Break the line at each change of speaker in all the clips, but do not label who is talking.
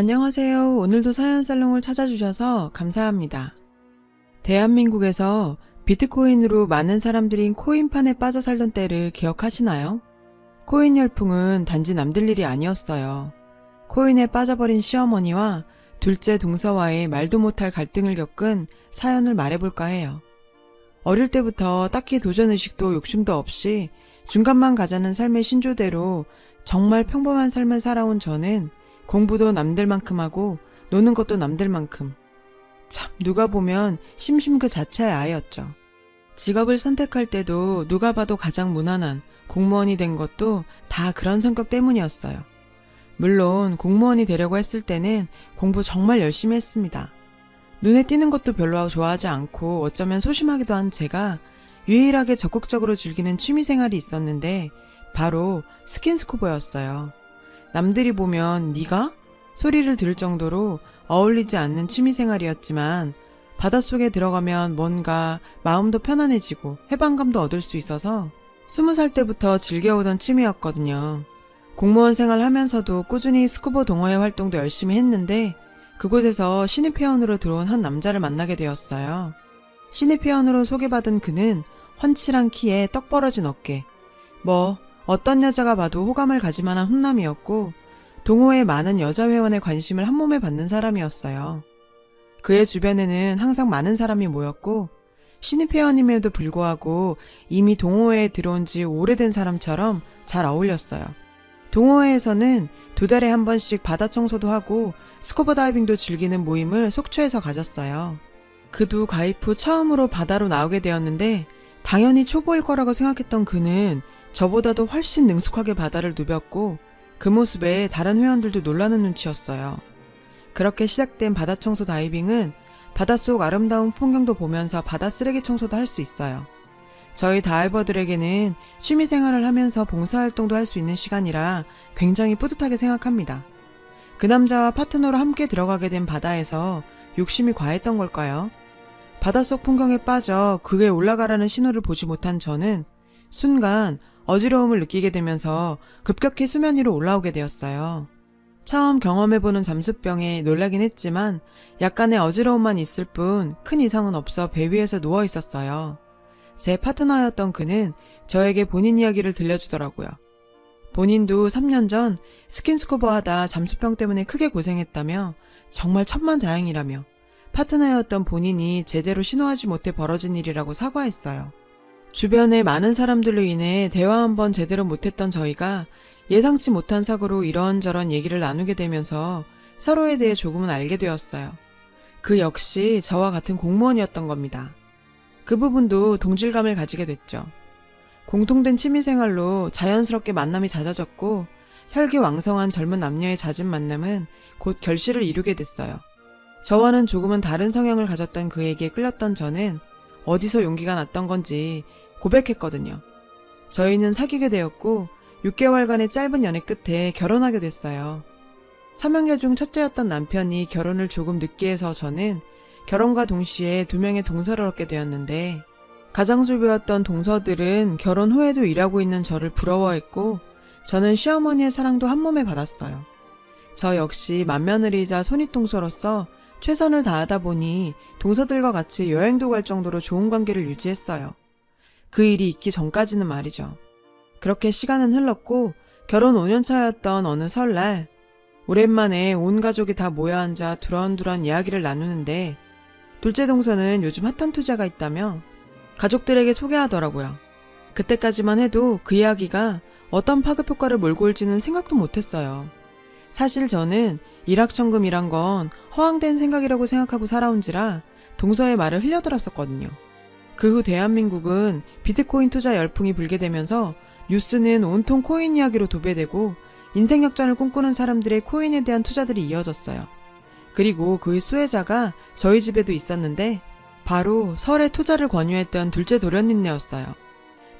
안녕하세요. 오늘도 사연 살롱을 찾아주셔서 감사합니다. 대한민국에서 비트코인으로 많은 사람들이 코인판에 빠져 살던 때를 기억하시나요? 코인 열풍은 단지 남들 일이 아니었어요. 코인에 빠져버린 시어머니와 둘째 동서와의 말도 못할 갈등을 겪은 사연을 말해볼까 해요. 어릴 때부터 딱히 도전의식도 욕심도 없이 중간만 가자는 삶의 신조대로 정말 평범한 삶을 살아온 저는 공부도 남들만큼 하고 노는 것도 남들만큼. 참, 누가 보면 심심 그 자체의 아이였죠. 직업을 선택할 때도 누가 봐도 가장 무난한 공무원이 된 것도 다 그런 성격 때문이었어요. 물론 공무원이 되려고 했을 때는 공부 정말 열심히 했습니다. 눈에 띄는 것도 별로 좋아하지 않고 어쩌면 소심하기도 한 제가 유일하게 적극적으로 즐기는 취미 생활이 있었는데 바로 스킨스쿠버였어요. 남들이 보면 네가 소리를 들을 정도로 어울리지 않는 취미 생활이었지만 바닷속에 들어가면 뭔가 마음도 편안해지고 해방감도 얻을 수 있어서 스무 살 때부터 즐겨오던 취미였거든요. 공무원 생활 하면서도 꾸준히 스쿠버 동호회 활동도 열심히 했는데 그곳에서 신입 회원으로 들어온 한 남자를 만나게 되었어요. 신입 회원으로 소개받은 그는 훤칠한 키에 떡 벌어진 어깨. 뭐 어떤 여자가 봐도 호감을 가질 만한 훈남이었고 동호회 많은 여자 회원의 관심을 한 몸에 받는 사람이었어요. 그의 주변에는 항상 많은 사람이 모였고 신입 회원임에도 불구하고 이미 동호회에 들어온 지 오래된 사람처럼 잘 어울렸어요. 동호회에서는 두 달에 한 번씩 바다 청소도 하고 스쿠버 다이빙도 즐기는 모임을 속초에서 가졌어요. 그도 가입 후 처음으로 바다로 나오게 되었는데 당연히 초보일 거라고 생각했던 그는 저보다도 훨씬 능숙하게 바다를 누볐고 그 모습에 다른 회원들도 놀라는 눈치였어요. 그렇게 시작된 바다 청소 다이빙은 바닷속 아름다운 풍경도 보면서 바다 쓰레기 청소도 할 수 있어요. 저희 다이버들에게는 취미 생활을 하면서 봉사활동도 할 수 있는 시간이라 굉장히 뿌듯하게 생각합니다. 그 남자와 파트너로 함께 들어가게 된 바다에서 욕심이 과했던 걸까요? 바닷속 풍경에 빠져 그에 올라가라는 신호를 보지 못한 저는 순간 어지러움을 느끼게 되면서 급격히 수면 위로 올라오게 되었어요. 처음 경험해보는 잠수병에 놀라긴 했지만 약간의 어지러움만 있을 뿐 큰 이상은 없어 배 위에서 누워 있었어요. 제 파트너였던 그는 저에게 본인 이야기를 들려주더라고요. 본인도 3년 전 스킨스쿠버 하다 잠수병 때문에 크게 고생했다며 정말 천만 다행이라며 파트너였던 본인이 제대로 신호하지 못해 벌어진 일이라고 사과했어요. 주변에 많은 사람들로 인해 대화 한번 제대로 못했던 저희가 예상치 못한 사고로 이런저런 얘기를 나누게 되면서 서로에 대해 조금은 알게 되었어요. 그 역시 저와 같은 공무원이었던 겁니다. 그 부분도 동질감을 가지게 됐죠. 공통된 취미생활로 자연스럽게 만남이 잦아졌고 혈기왕성한 젊은 남녀의 잦은 만남은 곧 결실을 이루게 됐어요. 저와는 조금은 다른 성향을 가졌던 그에게 끌렸던 저는 어디서 용기가 났던 건지 고백했거든요. 저희는 사귀게 되었고 6개월간의 짧은 연애 끝에 결혼하게 됐어요. 삼형제 중 첫째였던 남편이 결혼을 조금 늦게 해서 저는 결혼과 동시에 두 명의 동서를 얻게 되었는데 가장주부였던 동서들은 결혼 후에도 일하고 있는 저를 부러워했고 저는 시어머니의 사랑도 한 몸에 받았어요. 저 역시 맏며느리이자 손윗동서로서 최선을 다하다 보니 동서들과 같이 여행도 갈 정도로 좋은 관계를 유지했어요. 그 일이 있기 전까지는 말이죠. 그렇게 시간은 흘렀고 결혼 5년 차였던 어느 설날 오랜만에 온 가족이 다 모여 앉아 두런두런 이야기를 나누는데 둘째 동서는 요즘 핫한 투자가 있다며 가족들에게 소개하더라고요. 그때까지만 해도 그 이야기가 어떤 파급 효과를 몰고 올지는 생각도 못했어요. 사실 저는 일확천금이란 건 허황된 생각이라고 생각하고 살아온지라 동서의 말을 흘려들었었거든요. 그 후 대한민국은 비트코인 투자 열풍이 불게 되면서 뉴스는 온통 코인 이야기로 도배되고 인생 역전을 꿈꾸는 사람들의 코인에 대한 투자들이 이어졌어요. 그리고 그 수혜자가 저희 집에도 있었는데 바로 설에 투자를 권유했던 둘째 도련님네였어요.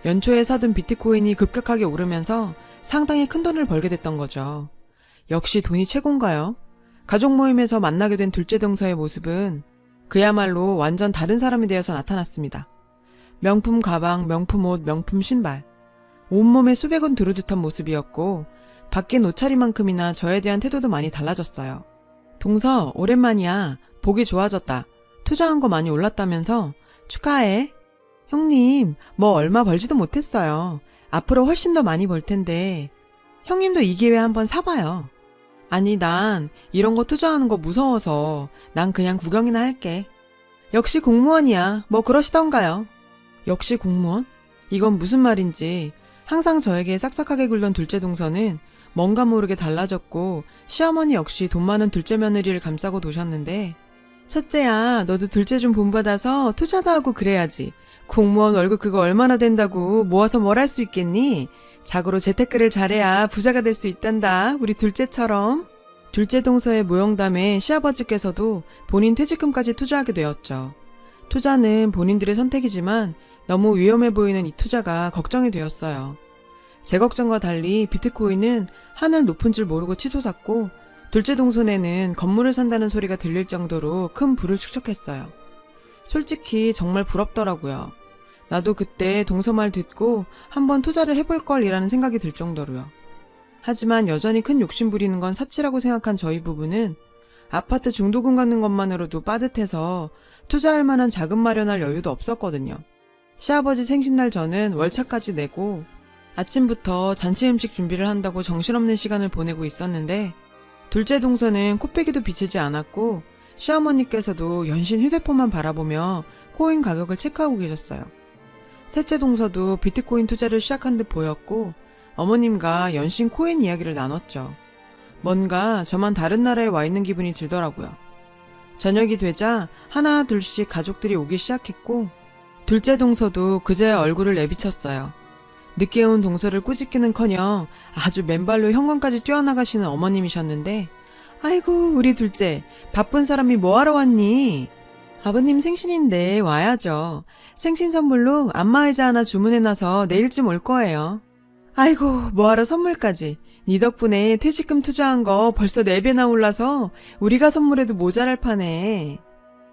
연초에 사둔 비트코인이 급격하게 오르면서 상당히 큰 돈을 벌게 됐던 거죠. 역시 돈이 최고인가요? 가족 모임에서 만나게 된 둘째 동서의 모습은 그야말로 완전 다른 사람이 되어서 나타났습니다. 명품 가방, 명품 옷, 명품 신발. 온몸에 수백원 두르듯한 모습이었고, 밖엔 옷차림만큼이나 저에 대한 태도도 많이 달라졌어요. 동서, 오랜만이야. 보기 좋아졌다. 투자한 거 많이 올랐다면서? 축하해. 형님, 뭐 얼마 벌지도 못했어요. 앞으로 훨씬 더 많이 벌 텐데. 형님도 이 기회에 한번 사봐요. 아니, 난 이런 거 투자하는 거 무서워서 난 그냥 구경이나 할게. 역시 공무원이야. 뭐 그러시던가요. 역시 공무원? 이건 무슨 말인지 항상 저에게 싹싹하게 굴던 둘째 동서는 뭔가 모르게 달라졌고 시어머니 역시 돈 많은 둘째 며느리를 감싸고 도셨는데 첫째야 너도 둘째 좀 본받아서 투자도 하고 그래야지 공무원 월급 그거 얼마나 된다고 모아서 뭘 할 수 있겠니? 자고로 재테크를 잘해야 부자가 될 수 있단다 우리 둘째처럼 둘째 동서의 모형담에 시아버지께서도 본인 퇴직금까지 투자하게 되었죠. 투자는 본인들의 선택이지만 너무 위험해 보이는 이 투자가 걱정이 되었어요. 제 걱정과 달리 비트코인은 하늘 높은 줄 모르고 치솟았고 둘째 동선에는 건물을 산다는 소리가 들릴 정도로 큰 부를 축적했어요. 솔직히 정말 부럽더라고요. 나도 그때 동서 말 듣고 한번 투자를 해볼 걸이라는 생각이 들 정도로요. 하지만 여전히 큰 욕심 부리는 건 사치라고 생각한 저희 부부는 아파트 중도금 갖는 것만으로도 빠듯해서 투자할 만한 자금 마련할 여유도 없었거든요. 시아버지 생신날 저는 월차까지 내고 아침부터 잔치 음식 준비를 한다고 정신없는 시간을 보내고 있었는데 둘째 동서는 코빼기도 비치지 않았고 시어머니께서도 연신 휴대폰만 바라보며 코인 가격을 체크하고 계셨어요. 셋째 동서도 비트코인 투자를 시작한 듯 보였고 어머님과 연신 코인 이야기를 나눴죠. 뭔가 저만 다른 나라에 와 있는 기분이 들더라고요. 저녁이 되자 하나 둘씩 가족들이 오기 시작했고 둘째 동서도 그제야 얼굴을 내비쳤어요. 늦게 온 동서를 꾸짖기는커녕 아주 맨발로 현관까지 뛰어나가시는 어머님이셨는데 아이고 우리 둘째 바쁜 사람이 뭐하러 왔니? 아버님 생신인데 와야죠. 생신 선물로 안마의자 하나 주문해놔서 내일쯤 올 거예요. 아이고 뭐하러 선물까지. 네 덕분에 퇴직금 투자한 거 벌써 4배나 올라서 우리가 선물해도 모자랄 판에.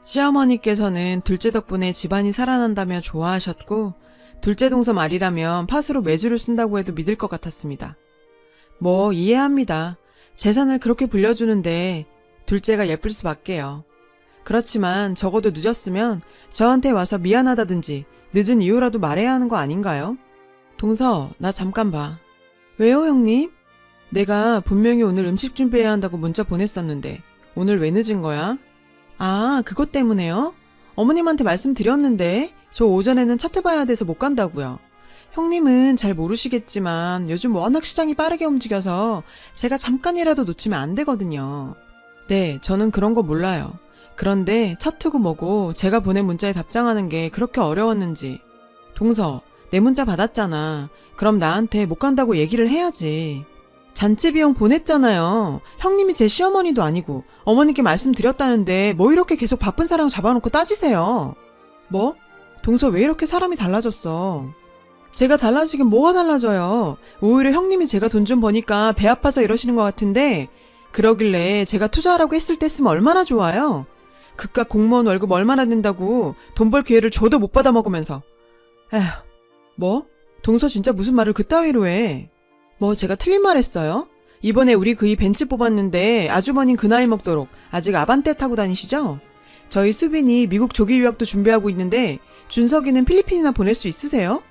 시어머니께서는 둘째 덕분에 집안이 살아난다며 좋아하셨고 둘째 동서 말이라면 팥으로 매주를 쓴다고 해도 믿을 것 같았습니다. 뭐 이해합니다. 재산을 그렇게 불려주는데 둘째가 예쁠 수밖에요. 그렇지만 적어도 늦었으면 저한테 와서 미안하다든지 늦은 이유라도 말해야 하는 거 아닌가요? 동서, 나 잠깐 봐. 왜요, 형님? 내가 분명히 오늘 음식 준비해야 한다고 문자 보냈었는데 오늘 왜 늦은 거야? 아, 그것 때문에요? 어머님한테 말씀드렸는데 저 오전에는 차트 봐야 돼서 못 간다고요. 형님은 잘 모르시겠지만 요즘 워낙 시장이 빠르게 움직여서 제가 잠깐이라도 놓치면 안 되거든요. 네, 저는 그런 거 몰라요. 그런데 차트고 뭐고 제가 보낸 문자에 답장하는 게 그렇게 어려웠는지. 동서, 내 문자 받았잖아. 그럼 나한테 못 간다고 얘기를 해야지. 잔치 비용 보냈잖아요. 형님이 제 시어머니도 아니고 어머니께 말씀드렸다는데 뭐 이렇게 계속 바쁜 사람 잡아놓고 따지세요. 뭐? 동서 왜 이렇게 사람이 달라졌어? 제가 달라지긴 뭐가 달라져요? 오히려 형님이 제가 돈 좀 버니까 배 아파서 이러시는 것 같은데 그러길래 제가 투자하라고 했을 때 쓰면 얼마나 좋아요? 그깟 공무원 월급 얼마나 된다고 돈 벌 기회를 줘도 못 받아 먹으면서 에휴 뭐? 동서 진짜 무슨 말을 그따위로 해? 뭐 제가 틀린 말 했어요? 이번에 우리 그이 벤츠 뽑았는데 아주머님 그 나이 먹도록 아직 아반떼 타고 다니시죠? 저희 수빈이 미국 조기 유학도 준비하고 있는데 준석이는 필리핀이나 보낼 수 있으세요?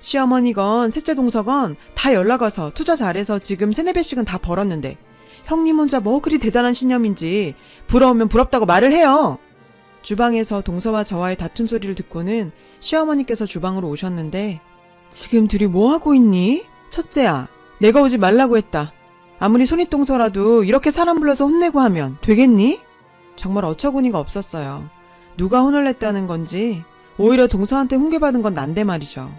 시어머니건 셋째 동서건 다 연락 와서 투자 잘해서 지금 세네 배씩은 다 벌었는데 형님 혼자 뭐 그리 대단한 신념인지 부러우면 부럽다고 말을 해요. 주방에서 동서와 저와의 다툼 소리를 듣고는 시어머니께서 주방으로 오셨는데 지금 둘이 뭐 하고 있니? 첫째야, 내가 오지 말라고 했다. 아무리 손윗동서라도 이렇게 사람 불러서 혼내고 하면 되겠니? 정말 어처구니가 없었어요. 누가 혼을 냈다는 건지 오히려 동서한테 훈계받은 건 난데 말이죠.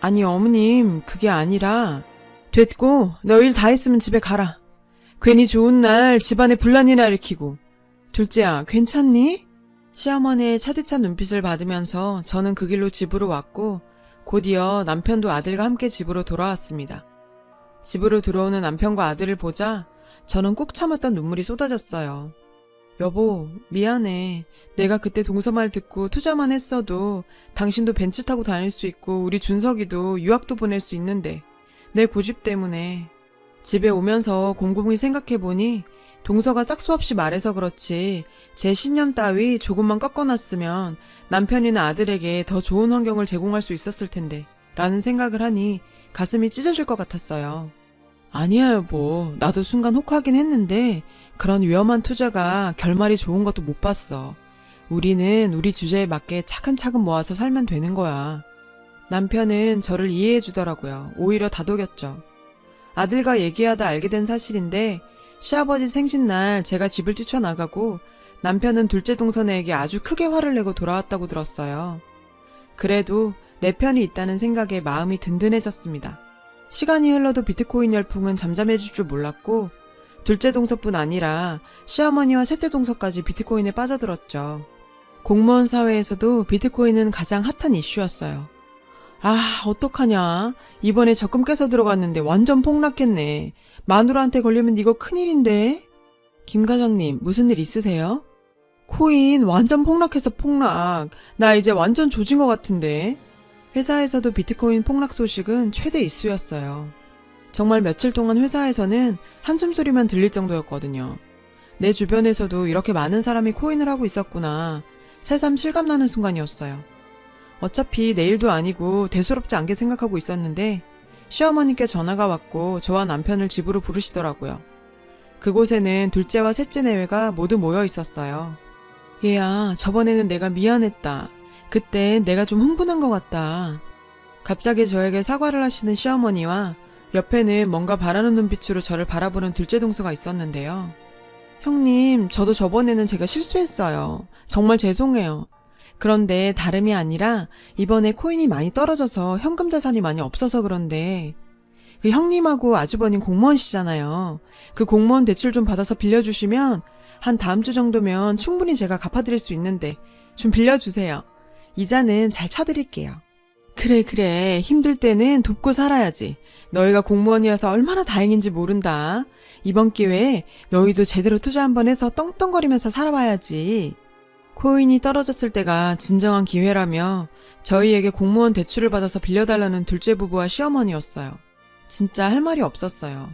아니 어머님 그게 아니라 됐고 너 일 다 했으면 집에 가라. 괜히 좋은 날 집안에 분란이나 일으키고 둘째야 괜찮니? 시어머니의 차디찬 눈빛을 받으면서 저는 그 길로 집으로 왔고 곧이어 남편도 아들과 함께 집으로 돌아왔습니다. 집으로 들어오는 남편과 아들을 보자 저는 꾹 참았던 눈물이 쏟아졌어요. 여보, 미안해. 내가 그때 동서 말 듣고 투자만 했어도 당신도 벤츠 타고 다닐 수 있고 우리 준석이도 유학도 보낼 수 있는데 내 고집 때문에 집에 오면서 곰곰이 생각해보니 동서가 싹수 없이 말해서 그렇지 제 신념 따위 조금만 꺾어놨으면 남편이나 아들에게 더 좋은 환경을 제공할 수 있었을 텐데 라는 생각을 하니 가슴이 찢어질 것 같았어요. 아니야 여보 나도 순간 혹하긴 했는데 그런 위험한 투자가 결말이 좋은 것도 못 봤어. 우리는 우리 주제에 맞게 차근차근 모아서 살면 되는 거야. 남편은 저를 이해해 주더라고요. 오히려 다독였죠. 아들과 얘기하다 알게 된 사실인데 시아버지 생신날 제가 집을 뛰쳐나가고 남편은 둘째 동선에게 아주 크게 화를 내고 돌아왔다고 들었어요. 그래도 내 편이 있다는 생각에 마음이 든든해졌습니다. 시간이 흘러도 비트코인 열풍은 잠잠해질 줄 몰랐고 둘째 동서뿐 아니라 시어머니와 셋째 동서까지 비트코인에 빠져들었죠. 공무원 사회에서도 비트코인은 가장 핫한 이슈였어요. 아, 어떡하냐. 이번에 적금 깨서 들어갔는데 완전 폭락했네. 마누라한테 걸리면 이거 큰일인데? 김 과장님, 무슨 일 있으세요? 코인 완전 폭락해서 폭락. 나 이제 완전 조진 것 같은데. 회사에서도 비트코인 폭락 소식은 최대 이슈였어요. 정말 며칠 동안 회사에서는 한숨 소리만 들릴 정도였거든요. 내 주변에서도 이렇게 많은 사람이 코인을 하고 있었구나. 새삼 실감나는 순간이었어요. 어차피 내일도 아니고 대수롭지 않게 생각하고 있었는데 시어머니께 전화가 왔고 저와 남편을 집으로 부르시더라고요. 그곳에는 둘째와 셋째 내외가 모두 모여 있었어요. 얘야, 저번에는 내가 미안했다. 그때 내가 좀 흥분한 것 같다. 갑자기 저에게 사과를 하시는 시어머니와 옆에는 뭔가 바라는 눈빛으로 저를 바라보는 둘째 동서가 있었는데요. 형님, 저도 저번에는 제가 실수했어요. 정말 죄송해요. 그런데 다름이 아니라 이번에 코인이 많이 떨어져서 현금 자산이 많이 없어서 그런데 그 형님하고 아주버님 공무원시잖아요. 그 공무원 대출 좀 받아서 빌려주시면 한 다음 주 정도면 충분히 제가 갚아드릴 수 있는데 좀 빌려주세요. 이자는 잘 차드릴게요. 그래 그래 힘들 때는 돕고 살아야지. 너희가 공무원이라서 얼마나 다행인지 모른다. 이번 기회에 너희도 제대로 투자 한번 해서 떵떵거리면서 살아봐야지. 코인이 떨어졌을 때가 진정한 기회라며 저희에게 공무원 대출을 받아서 빌려달라는 둘째 부부와 시어머니였어요. 진짜 할 말이 없었어요.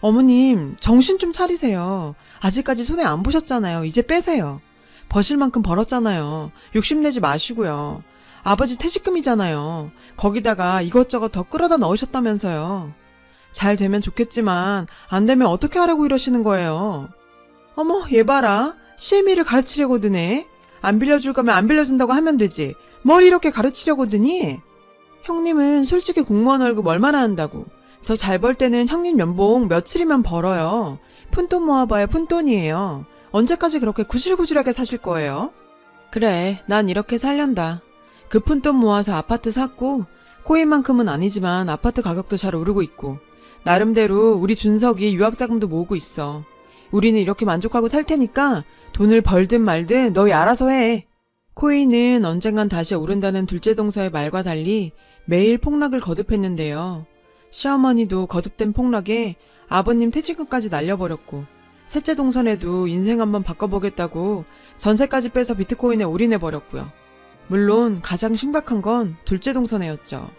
어머님, 정신 좀 차리세요. 아직까지 손에 안 보셨잖아요. 이제 빼세요. 버실 만큼 벌었잖아요. 욕심내지 마시고요. 아버지 퇴직금이잖아요. 거기다가 이것저것 더 끌어다 넣으셨다면서요. 잘 되면 좋겠지만 안 되면 어떻게 하라고 이러시는 거예요. 어머, 얘 봐라. CME를 가르치려고 드네. 안 빌려줄 거면 안 빌려준다고 하면 되지. 뭘 이렇게 가르치려고 드니? 형님은 솔직히 공무원 월급 얼마나 한다고. 저 잘 벌 때는 형님 연봉 며칠이면 벌어요. 푼돈 모아봐야 푼돈이에요. 언제까지 그렇게 구실구실하게 사실 거예요? 그래, 난 이렇게 살련다. 그 푼 돈 모아서 아파트 샀고, 코인만큼은 아니지만 아파트 가격도 잘 오르고 있고, 나름대로 우리 준석이 유학자금도 모으고 있어. 우리는 이렇게 만족하고 살 테니까 돈을 벌든 말든 너희 알아서 해. 코인은 언젠간 다시 오른다는 둘째 동서의 말과 달리 매일 폭락을 거듭했는데요. 시어머니도 거듭된 폭락에 아버님 퇴직금까지 날려버렸고, 셋째 동선에도 인생 한번 바꿔보겠다고 전세까지 빼서 비트코인에 올인해버렸고요. 물론 가장 신박한 건 둘째 동선에였죠.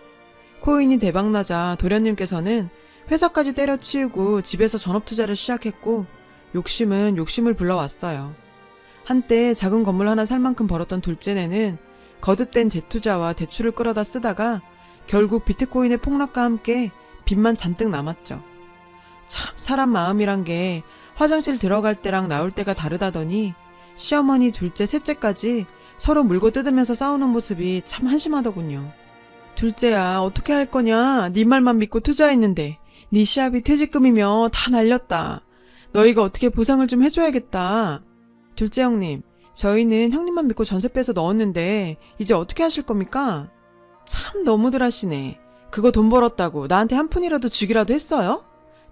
코인이 대박나자 도련님께서는 회사까지 때려치우고 집에서 전업투자를 시작했고, 욕심은 욕심을 불러왔어요. 한때 작은 건물 하나 살 만큼 벌었던 둘째네는 거듭된 재투자와 대출을 끌어다 쓰다가 결국 비트코인의 폭락과 함께 빚만 잔뜩 남았죠. 참, 사람 마음이란 게 화장실 들어갈 때랑 나올 때가 다르다더니 시어머니 둘째, 셋째까지 서로 물고 뜯으면서 싸우는 모습이 참 한심하더군요. 둘째야, 어떻게 할 거냐? 네 말만 믿고 투자했는데 네 시합이 퇴직금이며 다 날렸다. 너희가 어떻게 보상을 좀 해줘야겠다. 둘째 형님, 저희는 형님만 믿고 전세 빼서 넣었는데 이제 어떻게 하실 겁니까? 참 너무들 하시네. 그거 돈 벌었다고 나한테 한 푼이라도 주기라도 했어요?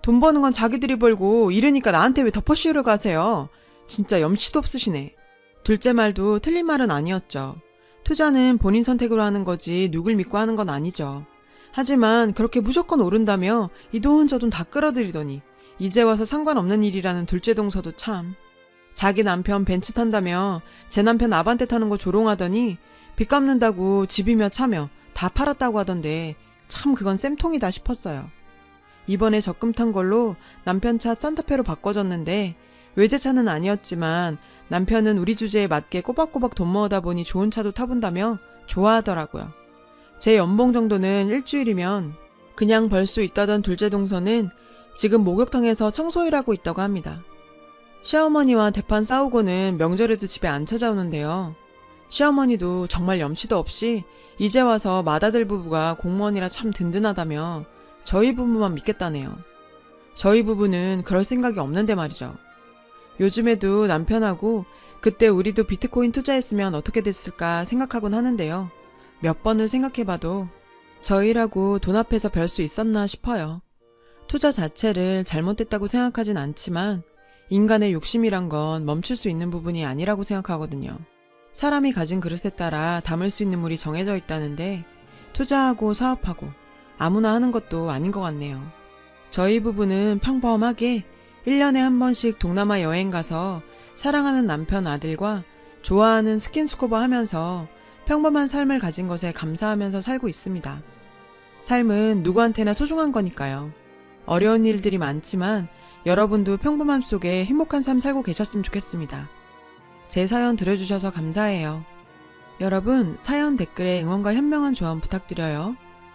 돈 버는 건 자기들이 벌고 이러니까 나한테 왜 덮어씌우려 가세요? 진짜 염치도 없으시네. 둘째 말도 틀린 말은 아니었죠. 투자는 본인 선택으로 하는 거지 누굴 믿고 하는 건 아니죠. 하지만 그렇게 무조건 오른다며 이 돈 저 돈 다 끌어들이더니 이제 와서 상관없는 일이라는 둘째 동서도 참. 자기 남편 벤츠 탄다며 제 남편 아반떼 타는 거 조롱하더니 빚 갚는다고 집이며 차며 다 팔았다고 하던데 참 그건 쌤통이다 싶었어요. 이번에 적금 탄 걸로 남편 차 산타페로 바꿔줬는데 외제차는 아니었지만 남편은 우리 주제에 맞게 꼬박꼬박 돈 모으다 보니 좋은 차도 타본다며 좋아하더라고요. 제 연봉 정도는 일주일이면 그냥 벌 수 있다던 둘째 동서는 지금 목욕탕에서 청소일하고 있다고 합니다. 시어머니와 대판 싸우고는 명절에도 집에 안 찾아오는데요. 시어머니도 정말 염치도 없이 이제 와서 맏아들 부부가 공무원이라 참 든든하다며 저희 부부만 믿겠다네요. 저희 부부는 그럴 생각이 없는데 말이죠. 요즘에도 남편하고 그때 우리도 비트코인 투자했으면 어떻게 됐을까 생각하곤 하는데요. 몇 번을 생각해봐도 저희라고 돈 앞에서 별 수 있었나 싶어요. 투자 자체를 잘못됐다고 생각하진 않지만 인간의 욕심이란 건 멈출 수 있는 부분이 아니라고 생각하거든요. 사람이 가진 그릇에 따라 담을 수 있는 물이 정해져 있다는데 투자하고 사업하고 아무나 하는 것도 아닌 것 같네요. 저희 부부는 평범하게 1년에 한 번씩 동남아 여행 가서 사랑하는 남편 아들과 좋아하는 스킨스쿠버 하면서 평범한 삶을 가진 것에 감사하면서 살고 있습니다. 삶은 누구한테나 소중한 거니까요. 어려운 일들이 많지만 여러분도 평범함 속에 행복한 삶 살고 계셨으면 좋겠습니다. 제 사연 들어주셔서 감사해요. 여러분, 사연 댓글에 응원과 현명한 조언 부탁드려요.